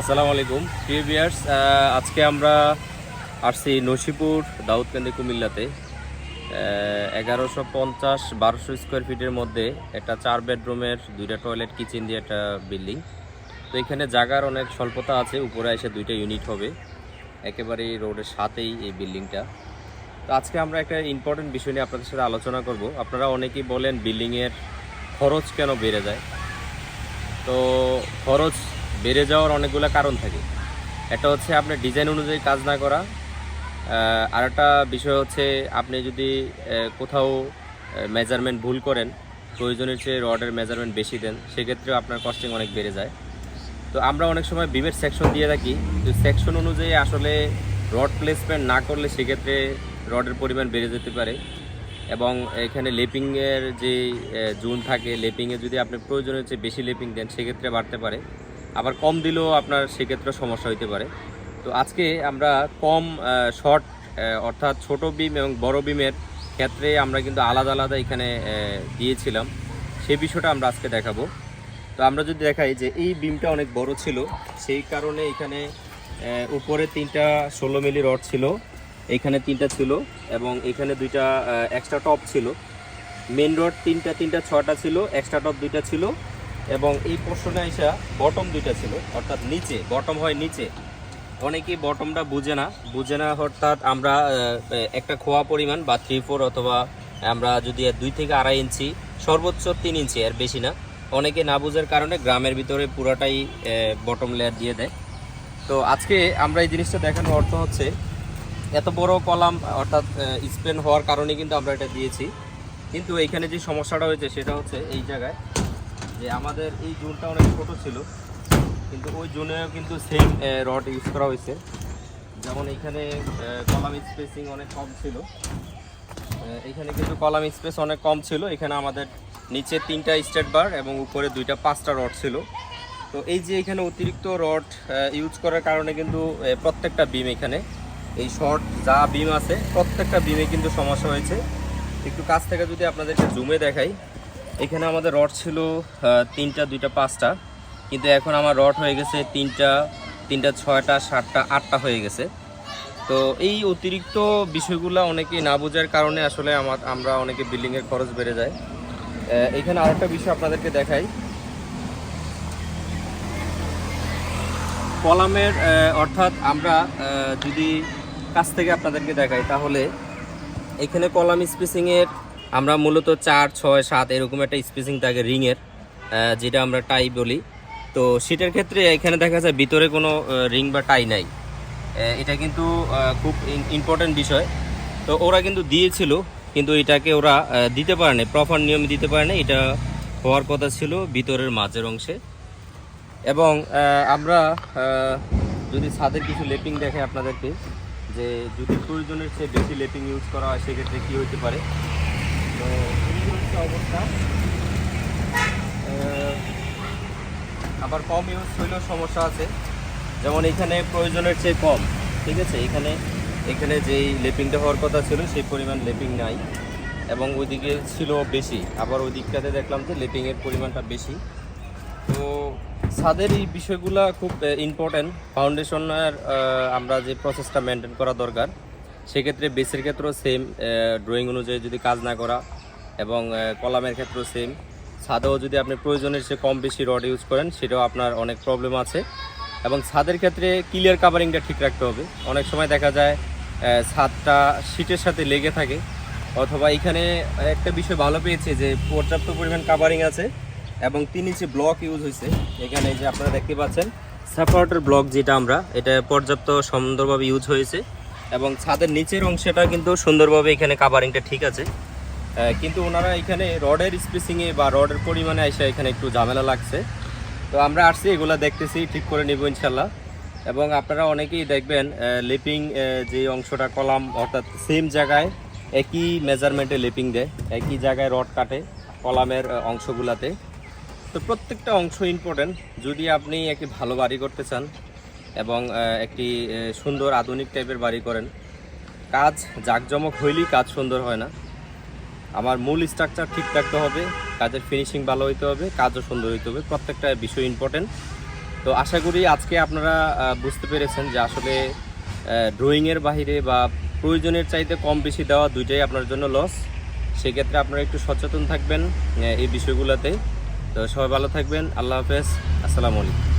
আসসালামু আলাইকুম। প্রিয় ভিউয়ার্স আজকে আমরা আসছি নসিপুর দাউদকান্দি কুমিল্লাতে। এগারোশো পঞ্চাশ, বারোশো স্কোয়ার ফিটের মধ্যে একটা চার বেডরুমের দুইটা টয়লেট কিচেন দিয়ে একটা বিল্ডিং তো এখানে জায়গার অনেক স্বল্পতা আছে, উপরে এসে দুইটা ইউনিট হবে। একেবারে রোডের সাথেই এই বিল্ডিংটা তো আজকে আমরা একটা ইম্পর্টেন্ট বিষয় নিয়ে আপনাদের সাথে আলোচনা করব। আপনারা অনেকেই বলেন বিল্ডিংয়ের খরচ কেন বেড়ে যায়। তো খরচ বেড়ে যাওয়ার অনেকগুলো কারণ থাকে। একটা হচ্ছে আপনার ডিজাইন অনুযায়ী কাজ না করা আর একটা বিষয় হচ্ছে আপনি যদি কোথাও মেজারমেন্ট ভুল করেন, প্রয়োজনের চেয়ে রডের মেজারমেন্ট বেশি দেন, সেক্ষেত্রেও আপনার কস্টিং অনেক বেড়ে যায়। তো আমরা অনেক সময় বিমের সেকশন দিয়ে থাকি, তো সেকশন অনুযায়ী আসলে রড প্লেসমেন্ট না করলে সেক্ষেত্রে রডের পরিমাণ বেড়ে যেতে পারে। এবং এখানে লেপিংয়ের যে জোন থাকে লেপিংয়ে যদি আপনি প্রয়োজনের চেয়ে বেশি লেপিং দেন, সেক্ষেত্রে বাড়তে পারে। আবার কম দিলেও আপনার সেক্ষেত্রে সমস্যা হতে পারে। তো আজকে আমরা কম শর্ট অর্থাৎ ছোট বিম এবং বড় বিমের ক্ষেত্রে আমরা কিন্তু আলাদা আলাদা এখানে দিয়েছিলাম। সেই বিষয়টা আমরা আজকে দেখাবো। তো আমরা যদি দেখাই যে এই বিমটা অনেক বড় ছিল, সেই কারণে এখানে উপরে তিনটা ষোলো মিলি রড ছিল, এখানে তিনটা ছিল এবং এখানে দুইটা এক্সট্রা টপ ছিল। মেন রড তিনটা তিনটা ছটা ছিল এক্সট্রা টপ দুইটা ছিল। এবং এই পোর্শনে আইসা বটম দুইটা ছিল, অর্থাৎ নিচে বটম হয় নিচে। অনেকেই বটমটা বুঝে না। বুঝে না অর্থাৎ আমরা একটা খোয়া পরিমাণ বা থ্রি ফোর অথবা আমরা যদি দুই থেকে আড়াই ইঞ্চি, সর্বোচ্চ তিন ইঞ্চি আর বেশি না। অনেকে না বুঝার কারণে গ্রামের ভিতরে পুরাটাই বটম লেয়ার দিয়ে দেয়। তো আজকে আমরা এই জিনিসটা দেখানোর অর্থ হচ্ছে, এত বড় কলাম, অর্থাৎ স্পেন হওয়ার কারণে কিন্তু আমরা এটা দিয়েছি। কিন্তু এইখানে যে সমস্যাটা হয়েছে সেটা হচ্ছে এই জায়গায় যে আমাদের এই জোনটা অনেক ছোটো ছিল, কিন্তু ওই জোনেও কিন্তু সেম রড ইউজ করা হয়েছে। যেমন এইখানে কলাম স্পেসিং অনেক কম ছিল। এখানে কিন্তু কলাম স্পেস অনেক কম ছিল। এখানে আমাদের নিচে তিনটা স্টেট বার এবং উপরে দুইটা পাঁচটা রড ছিল। তো এই যে এখানে অতিরিক্ত রড ইউজ করার কারণে কিন্তু প্রত্যেকটা বিম এখানে, এই শর্ট যা বিম আছে, প্রত্যেকটা বিমে কিন্তু সমস্যা হয়েছে। একটু কাছ থেকে যদি আপনাদেরকে জুমে দেখাই এখানে আমাদের রড ছিল তিনটা, দুইটা, পাঁচটা। কিন্তু এখন আমার রড হয়ে গেছে তিনটা তিনটা, ছয়টা, সাতটা, আটটা হয়ে গেছে। তো এই অতিরিক্ত বিষয়গুলো অনেকে না বোঝার কারণে আসলে আমার, আমরা অনেকে বিল্ডিংয়ের খরচ বেড়ে যায়। এখানে আরেকটা বিষয় আপনাদেরকে দেখাই। কলামের অর্থাৎ আমরা যদি কাছ থেকে আপনাদেরকে দেখাই, তাহলে এখানে কলাম স্পেসিংয়ের আমরা মূলত চার, ছয়, সাত এরকম একটা স্পেসিং থাকে রিংয়ের যেটা আমরা টাই বলি। তো সেটার ক্ষেত্রে এখানে দেখা যায় ভিতরে কোনো রিং বা টাই নাই। এটা কিন্তু খুব ইম্পর্ট্যান্ট বিষয়। তো ওরা কিন্তু দিয়েছিল, কিন্তু এটাকে ওরা দিতে পারে না প্রপার নিয়মে দিতে পারে না এটা হওয়ার কথা ছিল ভিতরের মাঝের অংশে। এবং আমরা যদি ছাদের কিছু লেপিং দেখে আপনাদেরকে, যে যদি প্রয়োজনের চেয়ে বেশি লেপিং ইউজ করা হয়, সেক্ষেত্রে কী হতে পারে? তো অবস্থা। আবার কম ইউজ হইলেও সমস্যা আছে। যেমন এখানে প্রয়োজনের চেয়ে কম, ঠিক আছে? এখানে এখানে যেই লেপিংটা হওয়ার কথা ছিল, সেই পরিমাণ লেপিং নাই। এবং ওইদিকে ছিল বেশি। আবার ওই দিকটাতে দেখলাম যে লেপিংয়ের পরিমাণটা বেশি। তো ছাদের এই বিষয়গুলো খুব ইম্পর্ট্যান্ট ফাউন্ডেশনের আমরা যে প্রসেসটা মেনটেন করা দরকার সেক্ষেত্রে বেসের ক্ষেত্রেও সেম ড্রয়িং অনুযায়ী যদি কাজ না করা এবং কলামের ক্ষেত্রেও সেম ছাদেও যদি আপনি প্রয়োজনের সে কম বেশি রড ইউজ করেন, সেটাও আপনার অনেক প্রবলেম আছে। এবং ছাদের ক্ষেত্রে ক্লিয়ার কাভারিংটা ঠিক রাখতে হবে। অনেক সময় দেখা যায় ছাদটা শীটের সাথে লেগে থাকে। অথবা এখানে একটা বিষয় ভালো পেয়েছে যে, পর্যাপ্ত পরিমাণ কাভারিং আছে এবং তিন ইঞ্চি ব্লক ইউজ হয়েছে। এখানে যে আপনারা দেখতে পাচ্ছেন সাপোর্টের ব্লক যেটা আমরা, এটা পর্যাপ্ত সুন্দরভাবে ইউজ হয়েছে। এবং ছাদের নিচের অংশটা কিন্তু সুন্দরভাবে এখানে কাভারিংটা ঠিক আছে। কিন্তু ওনারা এখানে রডের স্পেসিংয়ে বা রডের পরিমাণে এসে এখানে একটু ঝামেলা লাগছে। তো আমরা আসছি, এগুলো দেখতেছি, ঠিক করে নেব ইনশাল্লাহ এবং আপনারা অনেকেই দেখবেন লিপিং যে অংশটা কলাম, অর্থাৎ সেম জায়গায় একই মেজারমেন্টে লিপিং দেয়, একই জায়গায় রড কাটে কলামের অংশগুলাতে। তো প্রত্যেকটা অংশ ইম্পর্টেন্ট যদি আপনি একটি ভালো বাড়ি করতে চান এবং একটি সুন্দর আধুনিক টাইপের বাড়ি করেন। কাজ জাঁকজমক হইলেই কাজ সুন্দর হয় না। আমার মূল স্ট্রাকচার ঠিক রাখতে হবে, কাজের ফিনিশিং ভালো হইতে হবে, কাজও সুন্দর হইতে হবে, প্রত্যেকটা বিষয় ইম্পর্টেন্ট তো আশা করি আজকে আপনারা বুঝতে পেরেছেন যে আসলে ড্রয়িংয়ের বাইরে বা প্রয়োজনের চাইতে কম বেশি দেওয়া দুইটাই আপনার জন্য লস সেক্ষেত্রে আপনারা একটু সচেতন থাকবেন এই বিষয়গুলোতে। তো সবাই ভালো থাকবেন, আল্লাহ হাফেজ, আসসালামু আলাইকুম।